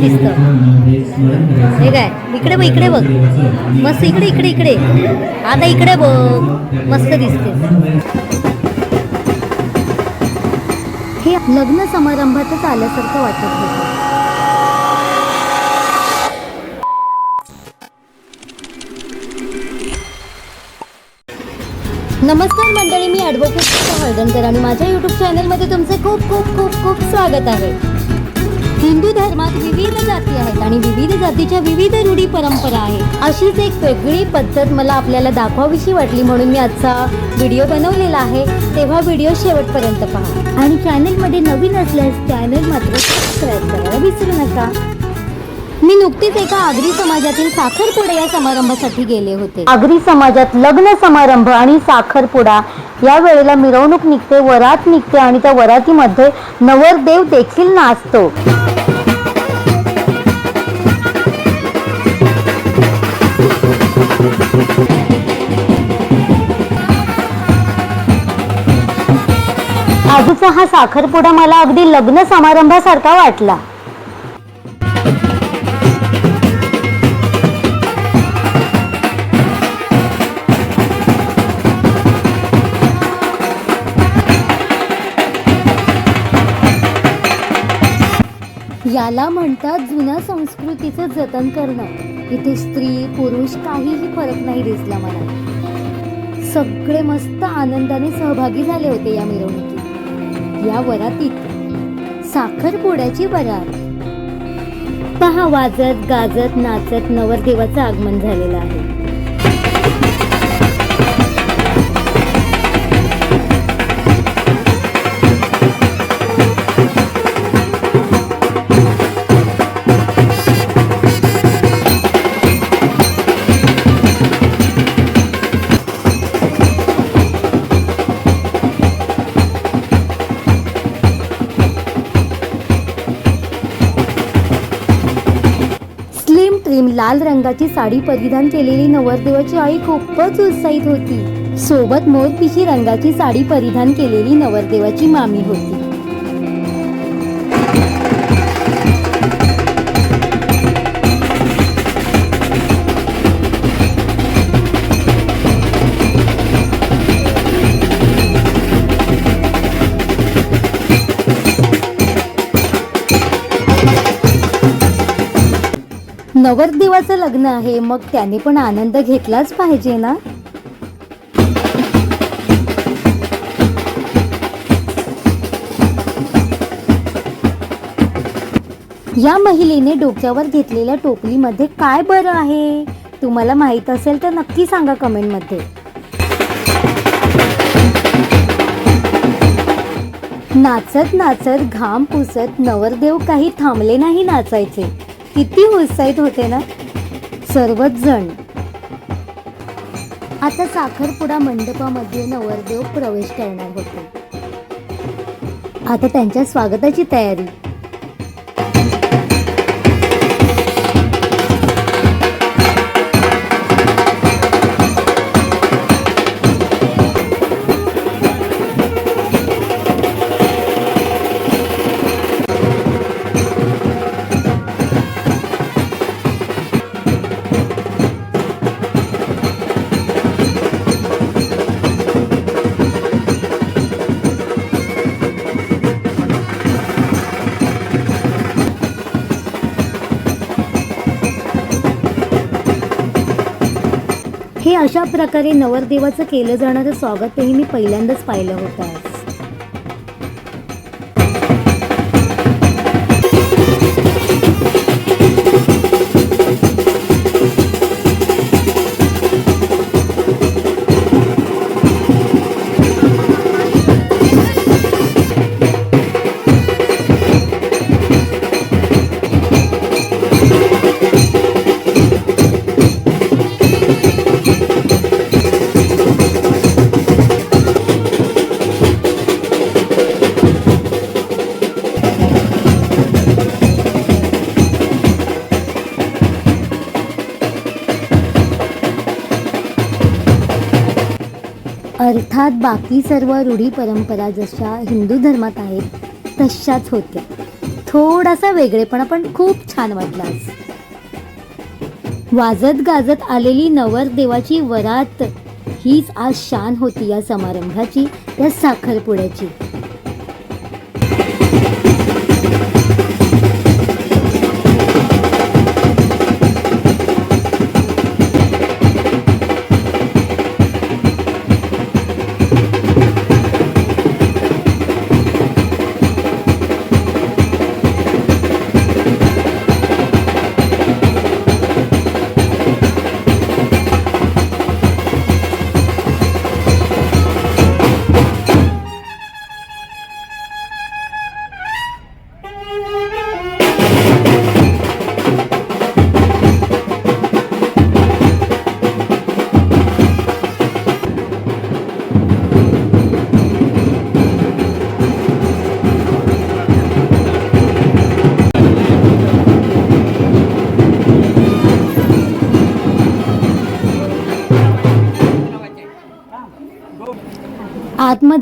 छान दिसतं. हे काय? इकडे बघ इकडे बघ. मस्त इकडे इकडे इकडे. आता इकडे बघ. मस्त दिसते. हे लग्न समारंभातच आल्यासारखं वाटत होतं. नमस्कार मंडळी मी ॲडव्होकेट हळदणकर आणि माझ्या यूट्यूब चॅनलमध्ये तुमचे खूप खूप खूप खूप स्वागत आहे. हिंदू धर्मात विविध जाती आहेत आणि विविध जातीच्या विविध रूढी परंपरा आहे अशीच एक वेगळी पद्धत मला आपल्याला दाखवावीशी वाटली म्हणून मी आजचा व्हिडिओ बनवलेला आहे. तेव्हा व्हिडिओ शेवटपर्यंत पहा. आणि चॅनलमध्ये नवीन असल्यास चॅनल मात्र सबस्क्राईब करायला विसरू नका. मी नुकतीच एका आगरी समाजातील साखरपुडा या समारंभासाठी गेले होते. आगरी समाजात लग्न समारंभ आणि साखरपुडा या वेळेला मिरवणूक निघते वरात निघते आणि त्या वरातीमध्ये नवरदेव देखील नाचतो. आजचा हा साखरपुडा मला अगदी लग्न समारंभासारखा वाटला. याला म्हणतात जुन्या संस्कृतीचं जतन करणं. इथे स्त्री पुरुष काहीही फरक नाही दिसला मला. सगळे मस्त आनंदाने सहभागी झाले होते या मिरवणुकीत. या वरातीत साखरपुड्याची वरात. पहा वाजत गाजत नाचत नवरदेवाचं आगमन झालेलं आहे. लाल रंगाची साडी परिधान केलेली नवरदेवाची आई खूपच उत्साहित होती. सोबत मोरपिशी रंगाची साडी परिधान केलेली नवरदेवाची मामी होती. नवरदेवाचं लग्न आहे मग त्याने पण आनंद घेतलाच पाहिजे ना? या महिलेने डोक्यावर घेतलेल्या टोपलीमध्ये काय बरं आहे? तुम्हाला माहीत असेल तर नक्की सांगा कमेंटमध्ये. नाचत नाचत घाम पुसत नवरदेव काही थांबले नाही नाचायचे. किती उत्साहित होते ना? सर्वच जण आता साखरपुडा मंडपामध्ये नवरदेव प्रवेश करणार होते. आता त्यांच्या स्वागताची तयारी. हे अशा प्रकारे नवरदेवाचं केलं जाणारं स्वागतही मी पहिल्यांदाच पाहिलं होतं. अर्थात बाकी सर्व रूढी परंपरा जशा हिंदू धर्मात आहेत तशाच होत्या. थोडासा वेगळेपणा पण खूप छान वाटला वाजत गाजत आलेली नवरदेवाची वरात हीच आज शान होती या समारंभाची या साखरपुड्याची.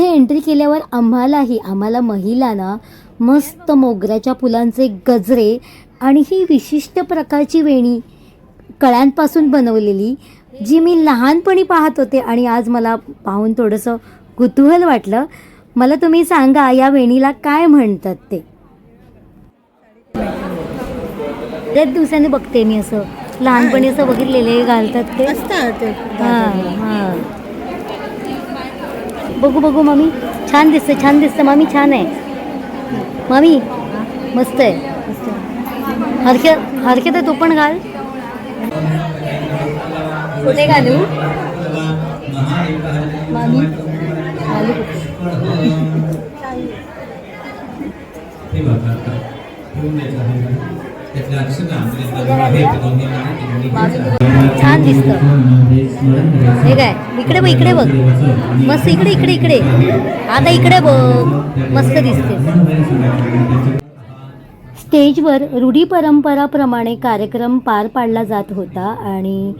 आतमध्ये एंट्री केल्यावर आम्हालाही आम्हाला महिलांना मस्त मोगऱ्याच्या फुलांचे गजरे आणि ही विशिष्ट प्रकारची वेणी कळ्यांपासून बनवलेली जी मी लहानपणी पाहत होते आणि आज मला पाहून थोडंसं कुतूहल वाटलं. मला तुम्ही सांगा या वेणीला काय म्हणतात ते? बरेच दिवसांनी बघते मी असं. लहानपणी असं बघितलेले घालतात ते. असतात ते. हां हां. बघू बघू मामी छान दिसते छान दिसतं मामी छान आहे. मामी मस्त आहे. हरक्या हरक्यात आहे तो पण घाल. कुठे घालू? मामी घालू छान दिसतं. हे काय? इकडे बघ इकडे बघ. मस्त इकडे इकडे इकडे. आता इकडे बघ. मस्त दिसते. स्टेजवर रूढी परंपराप्रमाणे कार्यक्रम पार पाडला जात होता आणि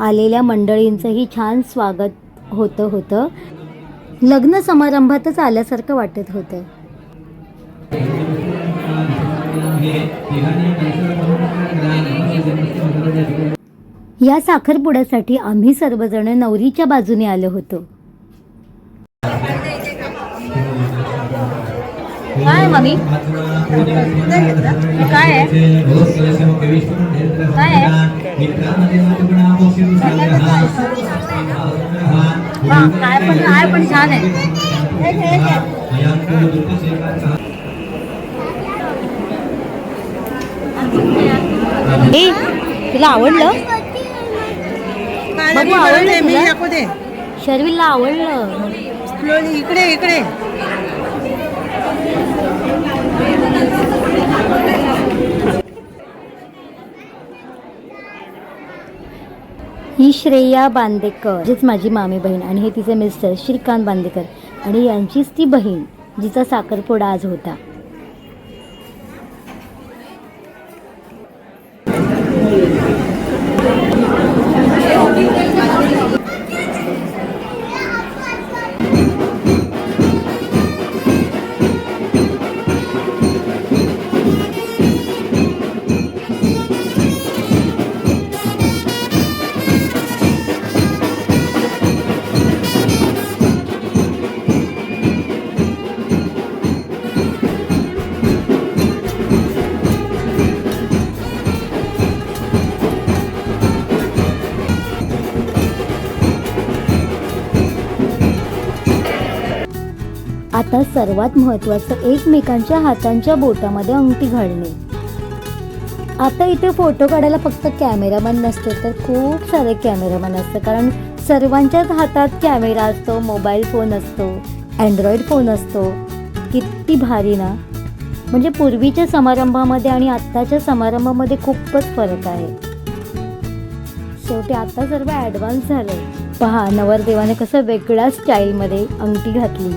आलेल्या मंडळींचंही छान स्वागत होतं होतं. लग्न समारंभातच आल्यासारखं वाटत होतं. या साखरपुड्यासाठी आम्ही सर्वजण नवरीच्या बाजूने आलो होतो. काय मम्मी? काय आहे? काय आहे? हा, काय पण काय पण छान आहे. ए तुला आवडलं? बघू, आवडलं मी तुला? शर्विलला आवडलं. इकडे इकडे. ही श्रेया बांदेकर जीच माझी मामी बहीण आणि हे तिचे मिस्टर श्रीकांत बांदेकर आणि यांचीच ती बहीण जिचा साखरपुडा आज होता. आता सर्वात महत्त्वाचं एकमेकांच्या हातांच्या बोटामध्ये अंगठी घालणे. आता इथे फोटो काढायला फक्त कॅमेरामॅन नसतो तर खूप सारे कॅमेरामॅन असतं. कारण सर्वांच्याच हातात कॅमेरा असतो मोबाईल फोन असतो अँड्रॉइड फोन असतो. किती भारी ना? म्हणजे पूर्वीच्या समारंभामध्ये आणि आत्ताच्या समारंभामध्ये खूपच फरक आहे. शेवटी आता सर्व ॲडव्हान्स झालं पहा नवरदेवाने कसं वेगळ्या स्टाईलमध्ये अंगठी घातली.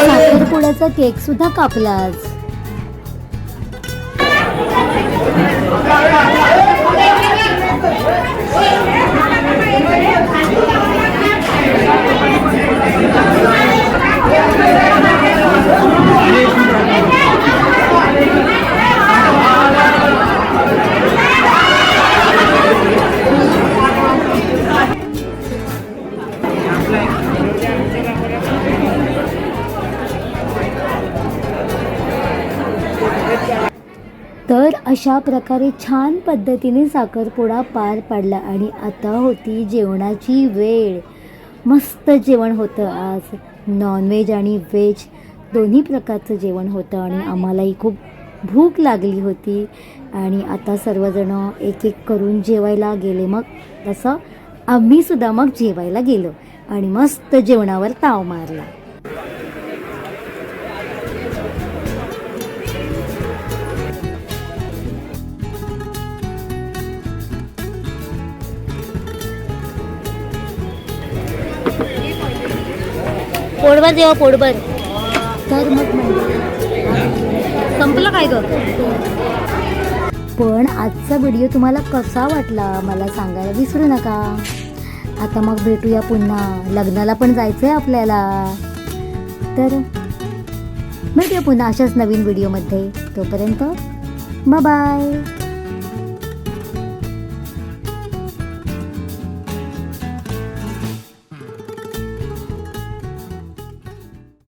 साखरपुड्याचा केक सुद्धा कापलाच अशा प्रकारे छान पद्धतीने साखरपुडा पार पाडला आणि आता होती जेवणाची वेळ. मस्त जेवण होतं आज. नॉनव्हेज आणि व्हेज दोन्ही प्रकारचं जेवण होतं आणि आम्हालाही खूप भूक लागली होती. आणि आता सर्वजण एक एक करून जेवायला गेले. मग तसं आम्हीसुद्धा मग जेवायला गेलो आणि मस्त जेवणावर ताव मारला. पोडभर जेव्हा पोडभर तर मग संपलं काय ग? पण आजचा व्हिडिओ तुम्हाला कसा वाटला मला सांगायला विसरू नका. आता मग भेटूया पुन्हा. लग्नाला पण जायचं आहे आपल्याला. तर भेटूया पुन्हा अशाच नवीन व्हिडिओमध्ये तोपर्यंत बाय